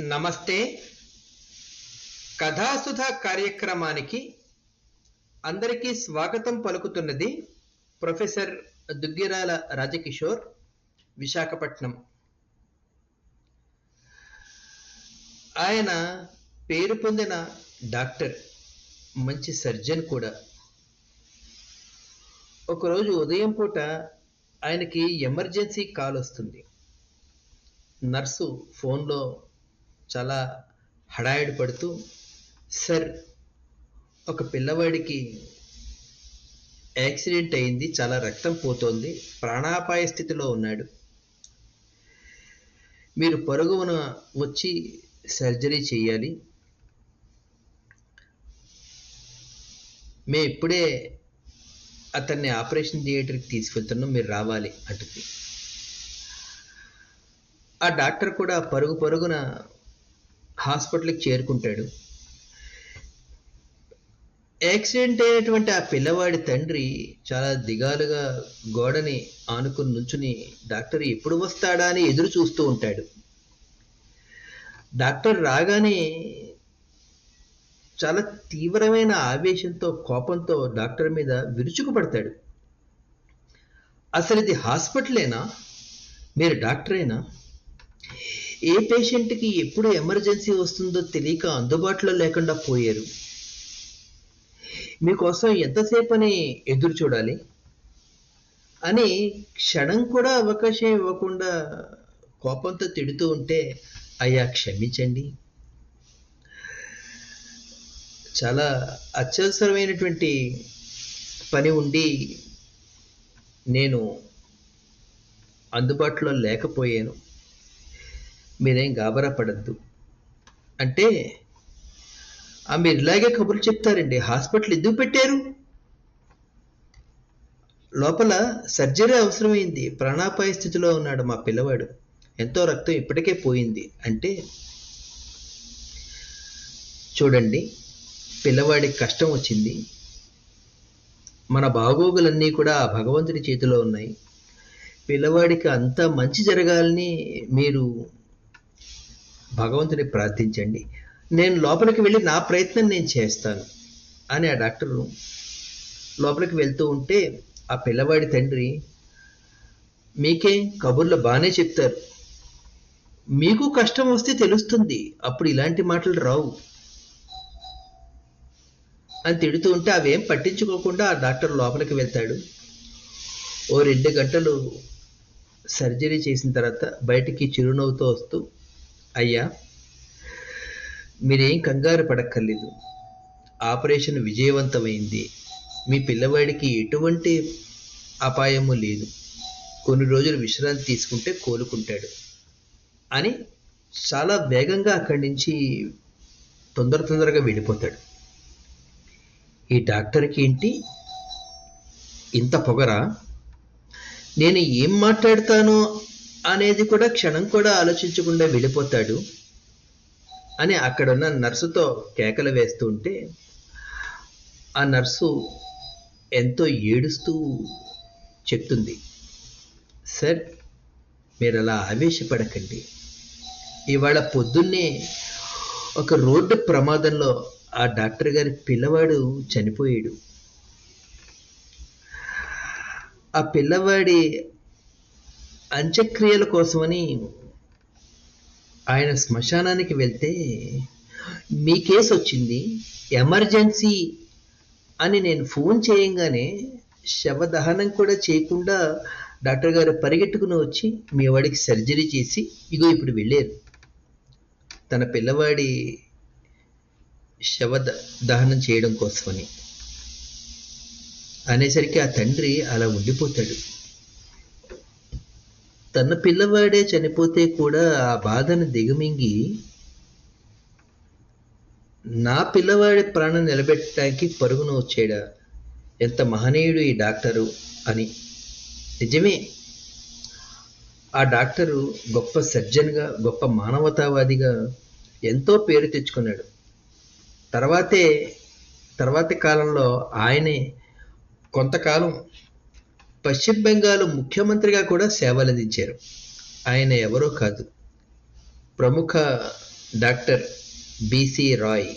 నమస్తే. కథాసుధ కార్యక్రమానికి అందరికీ స్వాగతం పలుకుతున్నది ప్రొఫెసర్ దుగ్గిరాల రాజకిషోర్ విశాఖపట్నం. ఆయన పేరు పొందిన డాక్టర్ మంచి సర్జన్ కూడా. ఒకరోజు ఉదయం పూట ఆయనకి ఎమర్జెన్సీ కాల్ వస్తుంది. నర్సు ఫోన్లో చాలా హడాయిడి పడుతూ సార్ ఒక పిల్లవాడికి యాక్సిడెంట్ అయింది చాలా రక్తం పోతోంది ప్రాణాపాయ స్థితిలో ఉన్నాడు. మీరు పొరుగున వచ్చి సర్జరీ చేయాలి మేము ఇప్పుడే అతన్ని ఆపరేషన్ థియేటర్కి తీసుకెళ్తున్నాం మీరు రావాలి అంటుంది. ఆ డాక్టర్ కూడా పరుగు పరుగున హాస్పిటల్కి చేరుకుంటాడు. యాక్సిడెంట్ అయినటువంటి ఆ పిల్లవాడి తండ్రి చాలా దిగాలుగా గోడని ఆనుకుని నుంచుని డాక్టర్ ఎప్పుడు వస్తాడా అని ఎదురు చూస్తూ ఉంటాడు. డాక్టర్ రాగానే చాలా తీవ్రమైన ఆవేశంతో కోపంతో డాక్టర్ మీద విరుచుకుపడతాడు అసలు ఇది హాస్పిటలేనా? మీరు డాక్టరేనా? ఏ పేషెంట్కి ఎప్పుడు ఎమర్జెన్సీ వస్తుందో తెలియక అందుబాటులో లేకుండా పోయారు. మీకోసం ఎంతసేపని ఎదురు చూడాలి? అని క్షణం కూడా అవకాశం ఇవ్వకుండా కోపంతో తిడుతూ ఉంటే అయ్యా క్షమించండి. చాలా అత్యవసరమైనటువంటి పని ఉండి నేను అందుబాటులో లేకపోయాను. మీరేం గాబరా పడద్దు అంటే మీరు ఇలాగే కబుర్లు చెప్తారండి. హాస్పిటల్ ఎందుకు పెట్టారు? లోపల సర్జరీ అవసరమైంది. ప్రాణాపాయ స్థితిలో ఉన్నాడు మా పిల్లవాడు. ఎంతో రక్తం ఇప్పటికే పోయింది. అంటే చూడండి పిల్లవాడికి కష్టం వచ్చింది. మన బాగోగులన్నీ కూడా ఆ భగవంతుడి చేతిలో ఉన్నాయి. పిల్లవాడికి అంత మంచి జరగాలని మీరు భగవంతుని ప్రార్థించండి. నేను లోపలికి వెళ్ళి నా ప్రయత్నం నేను చేస్తాను అని ఆ డాక్టరు లోపలికి వెళ్తూ ఉంటే ఆ పిల్లవాడి తండ్రి మీకే కబుర్లు బాగానే చెప్తారు. మీకు కష్టం వస్తే తెలుస్తుంది అప్పుడు ఇలాంటి మాటలు రావు అని తిడుతూ ఉంటే అవేం పట్టించుకోకుండా ఆ డాక్టర్ లోపలికి వెళ్తాడు. ఓ రెండు గంటలు సర్జరీ చేసిన తర్వాత బయటికి చిరునవ్వుతో వస్తూ అయ్యా మీరేం కంగారు పడక్కర్లేదు. ఆపరేషన్ విజయవంతమైంది. మీ పిల్లవాడికి ఎటువంటి అపాయము లేదు. కొన్ని రోజులు విశ్రాంతి తీసుకుంటే కోలుకుంటాడు. అని చాలా వేగంగా అక్కడి నుంచి తొందర తొందరగా వెళ్ళిపోతాడు. ఈ డాక్టర్కి ఏంటి? ఇంత పొగరా? నేను ఏం మాట్లాడతానో అనేది కూడా క్షణం కూడా ఆలోచించకుండా వెళ్ళిపోతాడు అని అక్కడున్న నర్సుతో కేకలు వేస్తూ ఉంటే ఆ నర్సు ఎంతో ఏడుస్తూ చెప్తుంది సార్ మీరు అలా ఆవేశపడకండి. ఇవాళ పొద్దున్నే ఒక రోడ్డు ప్రమాదంలో ఆ డాక్టర్ గారి పిల్లవాడు చనిపోయాడు. ఆ పిల్లవాడి అంత్యక్రియల కోసమని ఆయన శ్మశానానికి వెళ్తే మీ కేసు వచ్చింది. ఎమర్జెన్సీ అని నేను ఫోన్ చేయంగానే శవదహనం కూడా చేయకుండా డాక్టర్ గారు పరిగెట్టుకుని వచ్చి మీ వాడికి సర్జరీ చేసి ఇగో ఇప్పుడు వెళ్ళారు. తన పిల్లవాడి శవ దహనం చేయడం కోసమని. అనేసరికి ఆ తండ్రి అలా ఉండిపోతాడు. తన పిల్లవాడే చనిపోతే కూడా ఆ బాధను దిగమింగి నా పిల్లవాడి ప్రాణం నిలబెట్టడానికి పరుగున వచ్చాడా? ఎంత మహనీయుడు ఈ డాక్టరు అని. నిజమే. ఆ డాక్టరు గొప్ప సర్జన్గా గొప్ప మానవతావాదిగా ఎంతో పేరు తెచ్చుకున్నాడు. తర్వాతే తర్వాతి కాలంలో ఆయనే కొంతకాలం పశ్చిమ బెంగాల్ ముఖ్యమంత్రిగా కూడా సేవలందించారు ఆయన ఎవరో కాదు. ప్రముఖ డాక్టర్ బీసీ రాయ్.